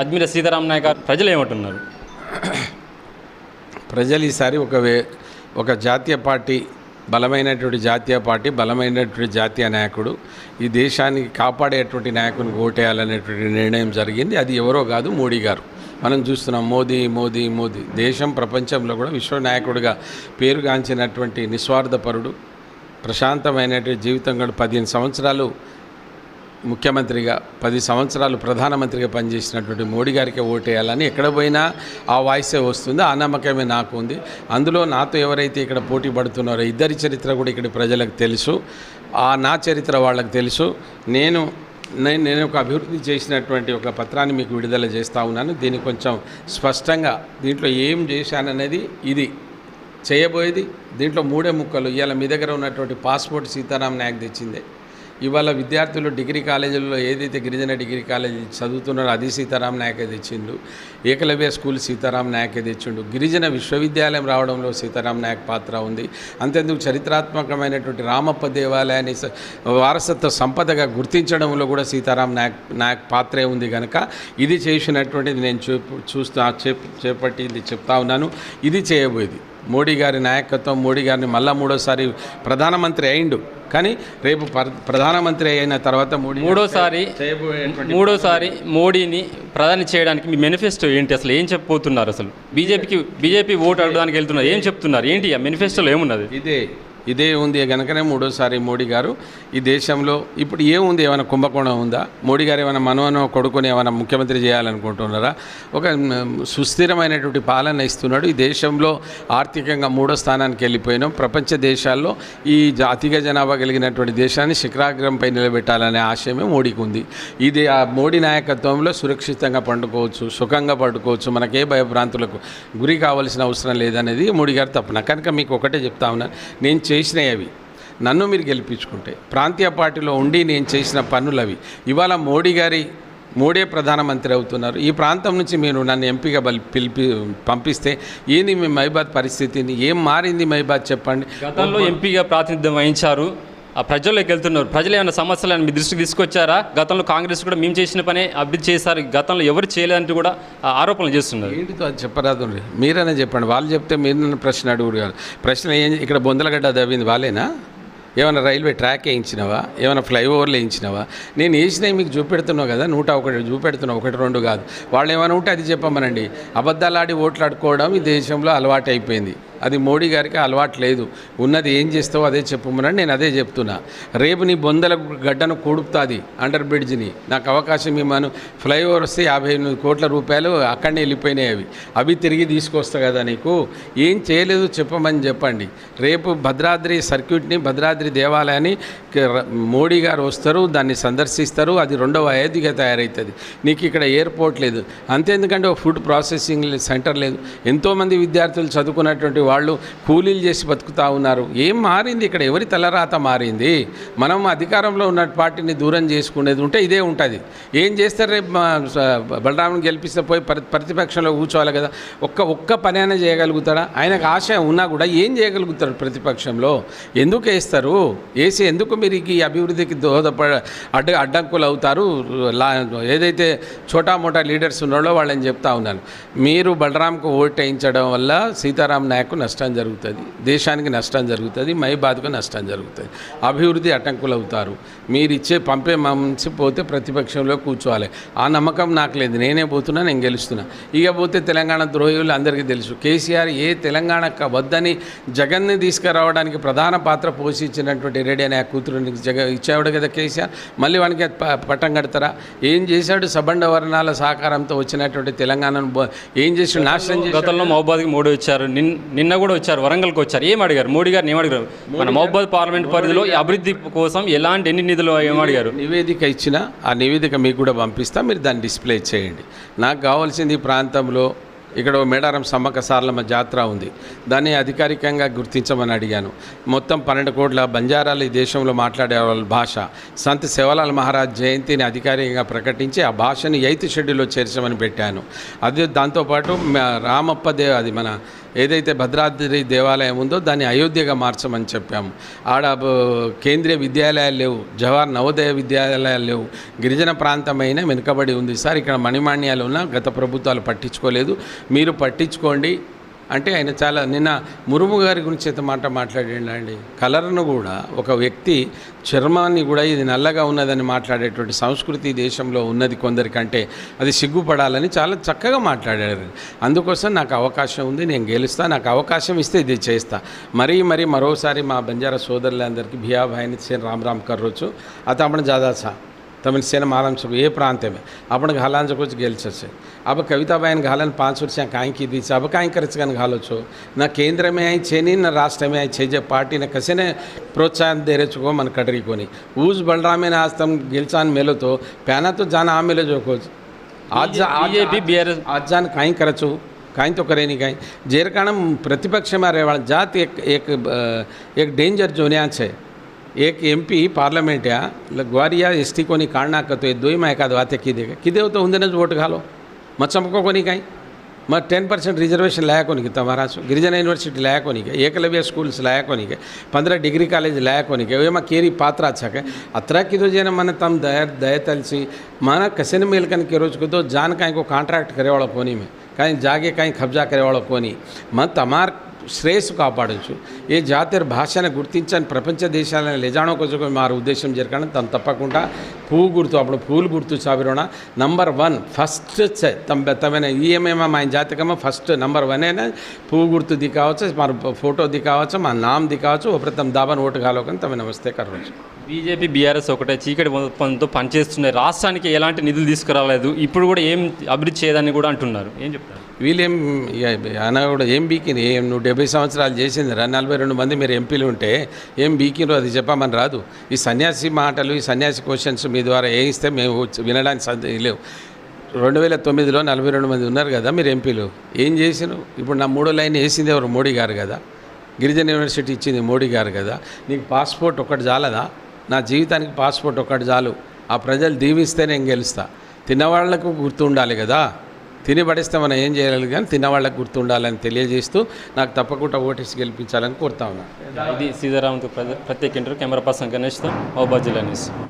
అజ్మీర సీతారాం నాయక్ ప్రజలు ఏమంటున్నారు? ప్రజలు ఈసారి ఒక వే ఒక జాతీయ పార్టీ బలమైనటువంటి జాతీయ పార్టీ బలమైనటువంటి జాతీయ నాయకుడు ఈ దేశానికి కాపాడేటువంటి నాయకుని ఓటేయాలనేటువంటి నిర్ణయం జరిగింది. అది ఎవరో కాదు మోడీ గారు. మనం చూస్తున్నాం మోదీ మోదీ మోదీ. దేశం ప్రపంచంలో కూడా విశ్వ నాయకుడిగా పేరుగాంచినటువంటి నిస్వార్థపరుడు ప్రశాంతమైనటువంటి జీవితం కూడా పదిహేను సంవత్సరాలు ముఖ్యమంత్రిగా పది సంవత్సరాలు ప్రధానమంత్రిగా పనిచేసినటువంటి మోడీ గారికి ఓటేయాలని ఎక్కడ పోయినా ఆ వాయిసే వస్తుంది ఆ నమ్మకమే నాకు ఉంది అందులో నాతో ఎవరైతే ఇక్కడ పోటీ పడుతున్నారో ఇద్దరి చరిత్ర కూడా ఇక్కడ ప్రజలకు తెలుసు ఆ నా చరిత్ర వాళ్ళకి తెలుసు. నేను నేను నేను ఒక అభివృద్ధి చేసినటువంటి ఒక పత్రాన్ని మీకు విడుదల చేస్తూ ఉన్నాను. దీన్ని కొంచెం స్పష్టంగా దీంట్లో ఏం చేశాననేది ఇది. చేయబోయేది దీంట్లో మూడే ముక్కలు. ఇవాళ మీ దగ్గర ఉన్నటువంటి పాస్పోర్ట్ సీతారాం నాయక్ తెచ్చిందే. ఇవాళ విద్యార్థులు డిగ్రీ కాలేజీల్లో ఏదైతే గిరిజన డిగ్రీ కాలేజీ చదువుతున్నారో అది సీతారాం నాయకే తెచ్చిండు. ఏకలవ్య స్కూల్ సీతారాం నాయకే తెచ్చిండు. గిరిజన విశ్వవిద్యాలయం రావడంలో సీతారాం నాయక్ పాత్ర ఉంది. అంతేందుకు చరిత్రాత్మకమైనటువంటి రామప్ప దేవాలయాన్ని వారసత్వ సంపదగా గుర్తించడంలో కూడా సీతారాం నాయక్ నాయక్ పాత్రే ఉంది కనుక ఇది చేసినటువంటిది నేను చూ చూస్తా చేపట్టింది చెప్తా ఉన్నాను. ఇది చేయబోయేది. మోడీ గారి నాయకత్వం మోడీ గారిని మళ్ళా మూడోసారి ప్రధానమంత్రి అయిండు. కానీ రేపు ప్ర- ప్రధానమంత్రి అయిన తర్వాత మోడీ మూడోసారి మూడోసారి మోడీని ప్రధాని చేయడానికి మీ మేనిఫెస్టో ఏంటి అసలు? ఏం చెప్పబోతున్నారు అసలు? బీజేపీకి బీజేపీ ఓటు అడగడానికి వెళ్తున్నారు. ఏం చెప్తున్నారు? ఏంటి ఆ మేనిఫెస్టోలో ఏమున్నది? ఇదే ఇదే ఉంది కనుకనే మూడోసారి మోడీ గారు. ఈ దేశంలో ఇప్పుడు ఏముంది ఏమైనా కుంభకోణం ఉందా? మోడీ గారు ఏమైనా మనవనో కొడుకుని ఏమైనా ముఖ్యమంత్రి చేయాలనుకుంటున్నారా? ఒక సుస్థిరమైనటువంటి పాలన ఇస్తున్నాడు. ఈ దేశంలో ఆర్థికంగా మూడో స్థానానికి వెళ్ళిపోయినాం. ప్రపంచ దేశాల్లో ఈ జాతిగా జనాభా కలిగినటువంటి దేశాన్ని శిఖరాగ్రంపై నిలబెట్టాలనే ఆశయమే మోడీకి ఉంది. ఇది ఆ మోడీ నాయకత్వంలో సురక్షితంగా పండుకోవచ్చు సుఖంగా పండుకోవచ్చు. మనకే భయభ్రాంతులకు గురి కావాల్సిన అవసరం లేదనేది మోడీ గారు తప్పున కనుక మీకు ఒకటే చెప్తా ఉన్నాను నేను చేసినవి అవి. నన్ను మీరు గెలిపించుకుంటే. ప్రాంతీయ పార్టీలో ఉండి నేను చేసిన పనులు అవి ఇవాళ మోడీ గారి మోడీ ప్రధానమంత్రి అవుతున్నారు. ఈ ప్రాంతం నుంచి మీరు నన్ను ఎంపీగా బలి పిలిపి పంపిస్తే ఏంది మీ మైబాద్ పరిస్థితిని? ఏం మారింది మైబాద్ చెప్పండి. గతంలో ఎంపీగా ప్రాతినిధ్యం వహించారు. ప్రజల్లోకి వెళ్తున్నారు. ప్రజలు ఏమైనా సమస్యలను మీ దృష్టికి తీసుకొచ్చారా? గతంలో కాంగ్రెస్ కూడా మేము చేసిన పనే అభివృద్ధి చేశారు. గతంలో ఎవరు చేయలేదంటూ కూడా ఆరోపణలు చేస్తున్నారు. ఏంటి అది చెప్పరాదు మీరనే చెప్పండి. వాళ్ళు చెప్తే మీరు ప్రశ్న అడుగురు కాదు ప్రశ్న ఏం ఇక్కడ బొందలగడ్డ దవ్వింది వాళ్ళేనా? ఏమైనా రైల్వే ట్రాక్ వేయించినవా? ఏమైనా ఫ్లైఓవర్లు వేయించినవా? నేను వేసినవి మీకు చూపెడుతున్నావు కదా? నూట ఒకటి చూపెడుతున్నావు. ఒకటి రెండు కాదు. వాళ్ళు ఏమైనా ఉంటే అది చెప్పమనండి. అబద్ధాలాడి ఓట్లాడుకోవడం ఈ దేశంలో అలవాటు అయిపోయింది అది మోడీ గారికి అలవాటు లేదు. ఉన్నది ఏం చేస్తావో అదే చెప్పమనని నేను అదే చెప్తున్నా. రేపు నీ బొందల గడ్డను కూడుపుతుంది అండర్ బ్రిడ్జ్ని నాకు అవకాశం ఇవ్వను ఫ్లైఓవర్ వస్తే యాభై ఎనిమిది కోట్ల రూపాయలు అక్కడనే వెళ్ళిపోయినాయి అవి. అవి తిరిగి తీసుకొస్తా కదా నీకు. ఏం చేయలేదు చెప్పమని చెప్పండి. రేపు భద్రాద్రి సర్క్యూట్ని భద్రాద్రి దేవాలయాన్ని మోడీ గారు వస్తారు దాన్ని సందర్శిస్తారు అది రెండవ అయోధ్యగా తయారవుతుంది నీకు ఇక్కడ ఎయిర్పోర్ట్ లేదు. అంతేందుకంటే ఒక ఫుడ్ ప్రాసెసింగ్ సెంటర్ లేదు. ఎంతోమంది విద్యార్థులు చదువుకున్నటువంటి వాళ్ళు కూలీలు చేసి బతుకుతా ఉన్నారు. ఏం మారింది? ఇక్కడ ఎవరి తలరాత మారింది? మనం అధికారంలో ఉన్న పార్టీని దూరం చేసుకునేది ఉంటే ఇదే ఉంటుంది. ఏం చేస్తారు రేపు బలరాముని గెలిపిస్తే పోయి ప్రతిపక్షంలో కూర్చోవాలి కదా. ఒక్క ఒక్క పని అయినా చేయగలుగుతాడా? ఆయనకు ఆశ ఉన్నా కూడా ఏం చేయగలుగుతారు ప్రతిపక్షంలో? ఎందుకు వేస్తారు? వేసి ఎందుకు మీరు ఈ అభివృద్ధికి దోహదపడ అడ్డ అడ్డంకులు అవుతారు? లా ఏదైతే చోటా మోటా లీడర్స్ ఉన్నారో వాళ్ళని చెప్తా ఉన్నాను. మీరు బలరాంకు ఓటు వేయించడం వల్ల సీతారాం నాయకు నష్టం జరుగుతుంది. దేశానికి నష్టం జరుగుతుంది. మై బాధకు నష్టం జరుగుతుంది. అభివృద్ధి అటంకులవుతారు. అవుతారు మీరు ఇచ్చే పంపే మంచి పోతే ప్రతిపక్షంలో కూర్చోవాలి. ఆ నమ్మకం నాకు లేదు. నేనే పోతున్నా నేను గెలుస్తున్నా. ఇక పోతే తెలంగాణ ద్రోహులు అందరికీ తెలుసు. కేసీఆర్ ఏ తెలంగాణ వద్దని జగన్ని తీసుకురావడానికి ప్రధాన పాత్ర పోషించినటువంటి రెడ్డి అనే ఆ కూతురుని జగ ఇచ్చేవాడు కదా కేసీఆర్. మళ్ళీ వానికి ప- పట్టం కడతారా? ఏం చేశాడు? సబండ వర్ణాల సహకారంతో వచ్చినటువంటి తెలంగాణను ఏం చేసి నాశనం చేసి గతంలో మహబాద్కి మూడు ఇచ్చారు నిన్ నిన్న కూడా వచ్చారు వరంగల్కి వచ్చారు. ఏం అడిగారు? మోడీ గారిని ఏం అడిగారు? మన మహబాద్ పార్లమెంట్ పరిధిలో అభివృద్ధి కోసం ఎలాంటి ఎన్ని నిధులు ఏం అడిగారు? నివేదిక ఇచ్చిన ఆ నివేదిక మీకు కూడా పంపిస్తా మీరు దాన్ని డిస్ప్లే చేయండి. నాకు కావాల్సింది ఈ ప్రాంతంలో ఇక్కడ మేడారం సమ్మక్క సార్లమ్మ జాతర ఉంది. దాన్ని అధికారికంగా గుర్తించమని అడిగాను. మొత్తం పన్నెండు కోట్ల బంజారాలు ఈ దేశంలో మాట్లాడే వాళ్ళ భాష. సంత్ శివలాల్ మహారాజ్ జయంతిని అధికారికంగా ప్రకటించి ఆ భాషని ఎయిత్ షెడ్యూల్లో చేర్చమని పెట్టాను. అదే దాంతోపాటు రామప్ప దేవ్ అది మన ఏదైతే భద్రాద్రి దేవాలయం ఉందో దాన్ని అయోధ్యగా మార్చమని చెప్పాము. ఆడ కేంద్రీయ విద్యాలయాలు లేవు. జవహర్ నవోదయ విద్యాలయాలు లేవు. గిరిజన ప్రాంతమైన వెనుకబడి ఉంది. సార్ ఇక్కడ మణిమాణ్యాలు ఉన్న గత ప్రభుత్వాలు పట్టించుకోలేదు. మీరు పట్టించుకోండి. అంటే ఆయన చాలా నిన్న మురుము గారి గురించి ఇంత మాట మాట్లాడండి కలర్ను కూడా ఒక వ్యక్తి చర్మాన్ని కూడా ఇది నల్లగా ఉన్నదని మాట్లాడేటువంటి సంస్కృతి దేశంలో ఉన్నది కొందరికంటే అది సిగ్గుపడాలని చాలా చక్కగా మాట్లాడారు. అందుకోసం నాకు అవకాశం ఉంది నేను గెలుస్తా నాకు అవకాశం ఇస్తే ఇది చేస్తా. మరీ మరీ మరోసారి మా బంజారా సోదరులందరికీ భియాభాయిని సేన్ రామ్ రామ్ కర్రోచు అతను జాదాసా. ज्यादा था तमिल सेना मालूम सब ये प्रांत में आपण घालांचं कुछ गेलचं છે अब कविताबाईन घालन पाच वर्षा કાંઈ કીધી છે હવે કાંઈ કરે છે કાંઈ ઘાલો છો ના કેન્દ્રમાં અહીં છે નહીં ના રાષ્ટ્રમાં અહીં છે જે પાર્ટીને કશેને પ્રોત્સાહન દે રે છો મને કટરી કોની ऊस बलरामेने आज तम गिलचान मेलो तो प्याना तो जाना आ मेलो जो कोच आज आज बीजेपी बीआरएस आज जान कांई करे છો કાંઈ તો કરે નહીં કાંઈ જે કારણ પ્રતિપક્ષમાં રહેવાળા જાત એક એક અ, એક ડેન્જર જોન્યા છે એક એમપી પાર્લમેન્ટ્યા ગ્વારિયા એસટી કોની કાઢના કરતો એ દોઈમાં એકાદ વાતે કીધે કે કીધે તો ઊંધેને જ વોટ ઘાલો મત ચમકો કોની કાંઈ મત ટેન પર્સન્ટ રિઝર્વેશન લાયા કોની કે તમારા છો ગિરિજન યુનિવર્સિટી લાયા કોની કે એકલવ્ય સ્કૂલ્સ લાયા કોની કે પંદર ડિગ્રી કોલેજ લાયા કોની કે એમાં કેરી પાત્રા છે કે અત્ર કીધું જેને મને તમ દયા દયતલસી મારા કસેને મેલકન કેરો છો કીધું જાન કાંઈ કોઈ કોન્ટ્રાક્ટ કરેવાળો કોની મેં કાંઈ જાગે કાંઈ કબજા કરેવાળો કોની మ તમાર శ్రేయస్సు కాపాడచ్చు. ఏ జాతీయ భాషను గుర్తించని ప్రపంచ దేశాలను నిజానో కొంచెం మారు ఉద్దేశం జరగాలని తను తప్పకుండా పువ్వు గుర్తు అప్పుడు పూలు గుర్తు చావిరోనా నంబర్ వన్ ఫస్ట్ తమ తమైన ఈఎంఏమా మా జాతికమ్మ ఫస్ట్ నంబర్ వన్ అయినా పువ్వు గుర్తు ది కావచ్చు మన ఫోటో ది కావచ్చు మా నామ్ ది కావచ్చు ఒకరి తమ దాబాను ఓటు కాలోకని తమ నమస్తే కరవచ్చు బీజేపీ బీఆర్ఎస్ ఒకటే చీకటి పనిచేస్తున్నాయి. రాష్ట్రానికి ఎలాంటి నిధులు తీసుకురాలేదు. ఇప్పుడు కూడా ఏం అభివృద్ధి చేయదని కూడా అంటున్నారు. ఏం చెప్తారు? వీళ్ళేం ఇక ఆయన కూడా ఏం బీకిని ఏం నువ్వు డెబ్బై సంవత్సరాలు చేసింది రా నలభై రెండు మంది మీరు ఎంపీలు ఉంటే ఏం బీకినో అది చెప్పమని రాదు. ఈ సన్యాసి మాటలు ఈ సన్యాసి క్వశ్చన్స్ మీ ద్వారా ఏం ఇస్తే మేము వినడానికి సందే లేవు. రెండు వేల తొమ్మిదిలో నలభై రెండు మంది ఉన్నారు కదా మీరు ఎంపీలు. ఏం చేసినారు ఇప్పుడు నా మూడో లైన్ వేసింది ఎవరు? మోడీ గారు కదా. గిరిజన యూనివర్సిటీ ఇచ్చింది మోడీ గారు కదా. నీకు పాస్పోర్ట్ ఒకటి చాలదా నా జీవితానికి పాస్పోర్ట్ ఒకటి చాలు ఆ ప్రజలు దీవిస్తే నేను గెలుస్తా. తిన్నవాళ్ళకు గుర్తు ఉండాలి కదా. తిని పడిస్తే మనం ఏం చేయాలి కానీ తిన్నవాళ్ళకి గుర్తుండాలని తెలియజేస్తూ నాకు తప్పకుండా ఓటేసి గెలిపించాలని కోరుతా ఉన్నాను ఇది సీతారామన్ ప్రత్యేక ఇంటర్వ్యూ కెమెరా పర్సన్ గణేష్తో మహబాద్ జిల్లా న్యూస్.